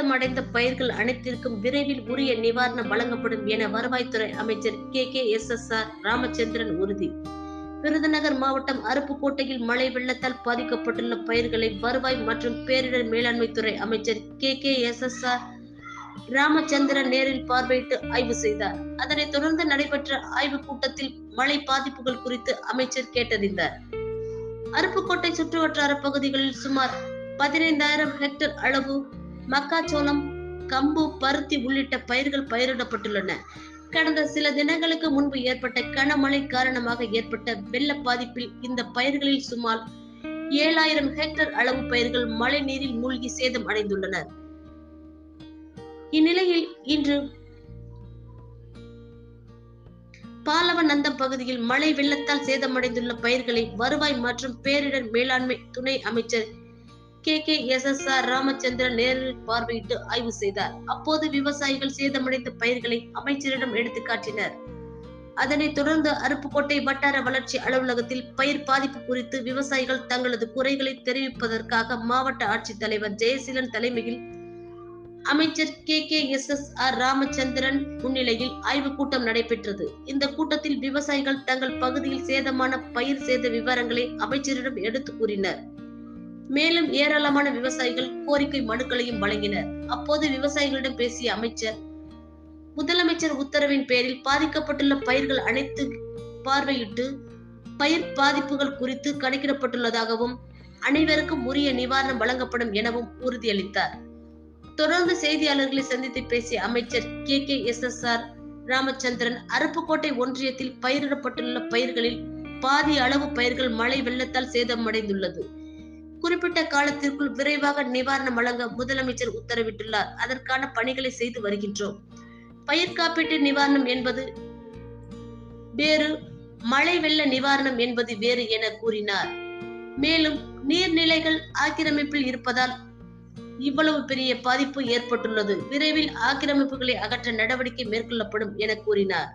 சேதமடைந்த பயிர்கள் அனைத்திற்கும் விரைவில் உரிய நிவாரணம் வழங்கப்படும் என வருவாய்த்துறை அமைச்சர் K. K. S. S. R. Ramachandran உறுதி. விருதுநகர் மாவட்டம் அருப்புக்கோட்டையில் மழை வெள்ளத்தால் பாதிக்கப்பட்டுள்ள பயிர்களை வருவாய் மற்றும் பேரிடர் மேலாண்மை துறை அமைச்சர் K. K. S. S. R. Ramachandran நேரில் பார்வையிட்டு ஆய்வு செய்தார். அதனைத் தொடர்ந்து நடைபெற்ற ஆய்வுக் கூட்டத்தில் மழை பாதிப்புகள் குறித்து அமைச்சர் கேட்டறிந்தார். அருப்புக்கோட்டை சுற்றுவட்டார பகுதிகளில் சுமார் பதினைந்தாயிரம் ஹெக்டேர் அளவு மக்காச்சோளம் கம்பு பருத்தி உள்ளிட்ட பயிர்கள் பயிரிடப்பட்டுள்ளன. கடந்த சில தினங்களுக்கு முன்பு ஏற்பட்ட கனமழை காரணமாக ஏற்பட்ட வெள்ள பாதிப்பில் இந்த பயிர்களில் சுமார் ஏழாயிரம் ஹெக்டர் அளவு பயிர்கள் மழை நீரில் மூழ்கி சேதம் அடைந்துள்ளனர். இந்நிலையில் இன்று பாலவநந்தம் பகுதியில் மழை வெள்ளத்தால் சேதமடைந்துள்ள பயிர்களை வருவாய் மற்றும் பேரிடர் மேலாண்மை துணை அமைச்சர் K. K. S. S. R. Ramachandran நேரில் பார்வையிட்டு ஆய்வு செய்தார். அப்போது விவசாயிகள் சேதமடைந்த பயிர்களை அமைச்சரிடம் எடுத்து காட்டினர். அதனைத் தொடர்ந்து அருப்புக்கோட்டை வட்டார வளர்ச்சி அலுவலகத்தில் பயிர் பாதிப்பு குறித்து விவசாயிகள் தங்களது குறைகளை தெரிவிப்பதற்காக மாவட்ட ஆட்சித்தலைவர் ஜெயசீலன் தலைமையில் அமைச்சர் K. K. S. S. R. Ramachandran முன்னிலையில் ஆய்வுக் கூட்டம் நடைபெற்றது. இந்த கூட்டத்தில் விவசாயிகள் தங்கள் பகுதியில் சேதமான பயிர் சேத விவரங்களை அமைச்சரிடம் எடுத்து கூறினர். மேலும் ஏராளமான விவசாயிகள் கோரிக்கை மனுக்களையும் வழங்கினர். அப்போது விவசாயிகளிடம் பேசிய அமைச்சர் முதலமைச்சர் உத்தரவின் பேரில் பாதிக்கப்பட்டுள்ள பயிர்கள் அனைத்து பார்வையிட்டு பயிர் பாதிப்புகள் குறித்து கணக்கிடப்பட்டுள்ளதாகவும் அனைவருக்கும் உரிய நிவாரணம் வழங்கப்படும் எனவும் உறுதியளித்தார். தொடர்ந்து செய்தியாளர்களை சந்தித்து பேசிய அமைச்சர் K. K. S. S. R. Ramachandran Aruppukottai ஒன்றியத்தில் பயிரிடப்பட்டுள்ள பயிர்களில் பாதி அளவு பயிர்கள் மழை வெள்ளத்தால் சேதமடைந்துள்ளது. குறிப்பிட்ட காலத்திற்குள் விரைவாக நிவாரணம் வழங்க முதலமைச்சர் உத்தரவிட்டுள்ளார். அதற்கான பணிகளை செய்து வருகின்றோம். பயிர் காப்பீட்டு நிவாரணம் என்பது வேறு மழை வெள்ள நிவாரணம் என்பது வேறு என கூறினார். மேலும் நீர்நிலைகள் ஆக்கிரமிப்பில் இருப்பதால் இவ்வளவு பெரிய பாதிப்பு ஏற்பட்டுள்ளது. விரைவில் ஆக்கிரமிப்புகளை அகற்ற நடவடிக்கை மேற்கொள்ளப்படும் என கூறினார்.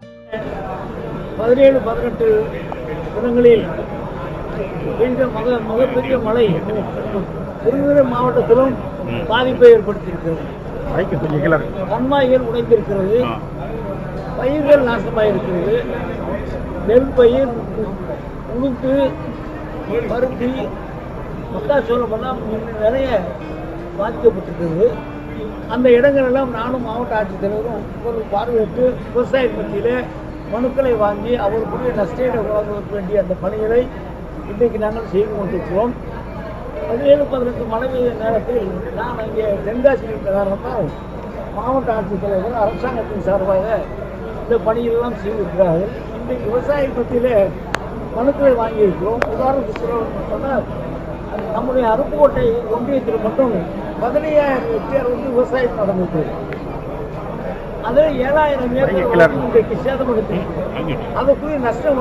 பதினேழு பதினெட்டு தினங்களில் பெய்த மக மிகப்பெரிய மழை விருதுநகர் மாவட்டத்திலும் பாதிப்பை ஏற்படுத்தியிருக்கிறது. கண்மாய்கள் உடைந்திருக்கிறது. பயிர்கள் நாசமாயிருக்கிறது. நெல் பயிர் உளுந்து பருத்தி மக்காச்சோளம் எல்லாம் நிறைய பாதிக்கப்பட்டிருக்கிறது. அந்த இடங்கள் எல்லாம் நானும் மாவட்ட ஆட்சித்தலைவரும் ஒரு பார்வையிட்டு விவசாய மத்தியில் மனுக்களை வாங்கி அவருக்குரிய நஷ்டீடு வாங்குவதற்கு வேண்டிய அந்த பணிகளை இன்றைக்கு நாங்கள் செய்து கொண்டிருக்கிறோம். பதினேழு பதினெட்டு மழை பெய்த நேரத்தில் நான் அங்கே தென்காசி இருந்த காரணத்தால் மாவட்ட ஆட்சித்தலைவர் அரசாங்கத்தின் சார்பாக இந்த பணியெல்லாம் செய்திருக்கிறார்கள். இன்றைக்கு விவசாய மத்தியில் மனுக்களை வாங்கியிருக்கிறோம். உதாரணத்துக்கு சொல்லணும்னு சொன்னால் நம்முடைய அருப்புக்கோட்டை ஒன்றியத்தில் மட்டும் பதினையாயிரம் ஹெக்டேர் வந்து விவசாயம் நடந்திருக்கு அதில் ஏழாயிரம் ஏக்கர் சேதப்படுத்தி அதுக்குரிய நஷ்டம்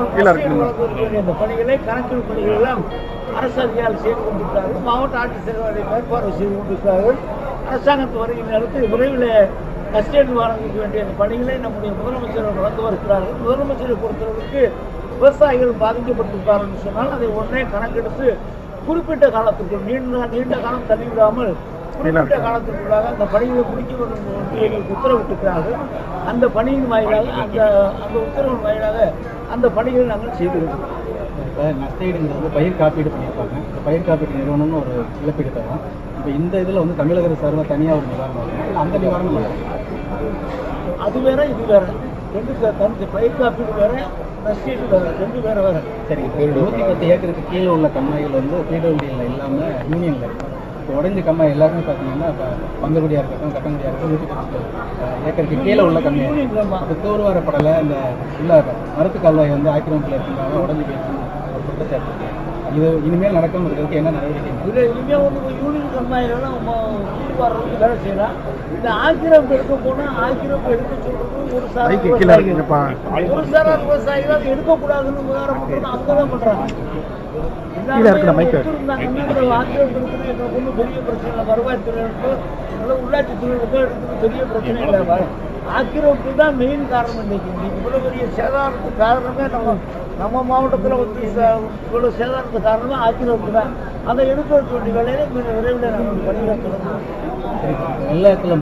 இந்த பணிகளை கணக்கெடுப்பு பணிகள் எல்லாம் அரசு அதிகாரிகள் செய்து கொண்டிருக்கிறார்கள். மாவட்ட ஆட்சித்தலைவரை மேற்பார்வை செய்து கொண்டிருக்கிறார்கள். அரசாங்கத்து வருகின்ற நேரத்தில் விரைவில் நஷ்ட நிவாரணத்துக்கு வேண்டிய பணிகளை நம்முடைய முதலமைச்சர் வழங்க வருகிறார்கள். முதலமைச்சரை பொறுத்தளவுக்கு விவசாயிகள் பாதிக்கப்பட்டிருப்பார்கள் சொன்னால் அதை உடனே கணக்கெடுத்து குறிப்பிட்ட காலத்துக்குள் நீண்ட நீண்ட காலம் தள்ளி விடாமல் குறிப்பிட்ட காலத்திற்குள்ளாக அந்த பணிகளை முடிக்க வேண்டும் உத்தரவிட்டிருக்கிறார்கள். அந்த பணியின் வாயிலாக அந்த அந்த உத்தரவின் வாயிலாக அந்த பணிகளை நாங்கள் செய்திருக்கிறோம். நஷ்டஈடுங்கிறது பயிர் காப்பீடு பண்ணியிருப்பாங்க இந்த பயிர் காப்பீடு நிறுவனம்னு ஒரு இழப்பீடு தரும். இப்போ இந்த இதில் வந்து தமிழக அரசு சார்பாக தனியாக ஒரு நிவாரணம் அந்த நிவாரணம் அது வேற இது வேற. ரெண்டு தனி பயிர் காப்பீடு வேற நஷ்டீடு வேற. ரெண்டு வேற வேற. சரி நூற்றி பத்து ஏக்கருக்கு கீழே உள்ள கம்மாய்கள் வந்து பிடபிள்யூடியில் இல்லாமல் யூனியனில் இருக்கும் இப்போ உடஞ்ச கம்மா எல்லாருமே பார்த்தீங்கன்னா இப்போ பங்குடியாக இருக்கட்டும் கட்டங்குடியாக இருக்கட்டும் நூற்றி ஏக்கருக்கு கீழே உள்ள கம்மியாக இருக்கும் கம்மா. இப்போ தூர்வாரப்படலை இந்த உள்ள மரத்து கல்வாய் வந்து ஆக்கிரமிப்பில் இருக்கிறதால உடஞ்சி போயிடுச்சு ஒரு குற்றச்சாட்டு இது இனிமேல் நடக்காமல் இருக்கிறதுக்கு என்ன நடவடிக்கை இது இனிமேல் வந்து யூனியன் கம்மாயிலாம் தூர்வாரத்துக்கு வேலை செய்யலாம். இந்த ஆக்கிரமிப்பு எடுக்க போனால் ஆக்கிரமிப்பு எடுக்க சொல்றது ஒரு சார ஒரு சார விவசாயிகள் அதை எடுக்கக்கூடாதுன்னு விவகாரம் பண்ணுறது அவங்க தான் பண்ணுறாங்க பெரிய பிரச்சனை இல்லை. வருவாய்த்துறையினருக்கோ இல்லை உள்ளாட்சி துறையினருக்கோ எடுக்கிறது பெரிய பிரச்சனை இல்லை. ஆக்கிரமிப்பு தான் மெயின் காரணம் இன்னைக்கு. இன்னைக்கு இவ்வளோ பெரிய சேதாரத்துக்கு காரணமே நம்ம நம்ம மாவட்டத்தில் வந்து இவ்வளோ சேதாரத்துக்கு காரணமாக ஆக்கிரமிப்பு தான் அதை எடுக்க வேண்டிய வேலையை விரைவில் நாங்கள் பணியாற்றுறோம் வெள்ளத்தில்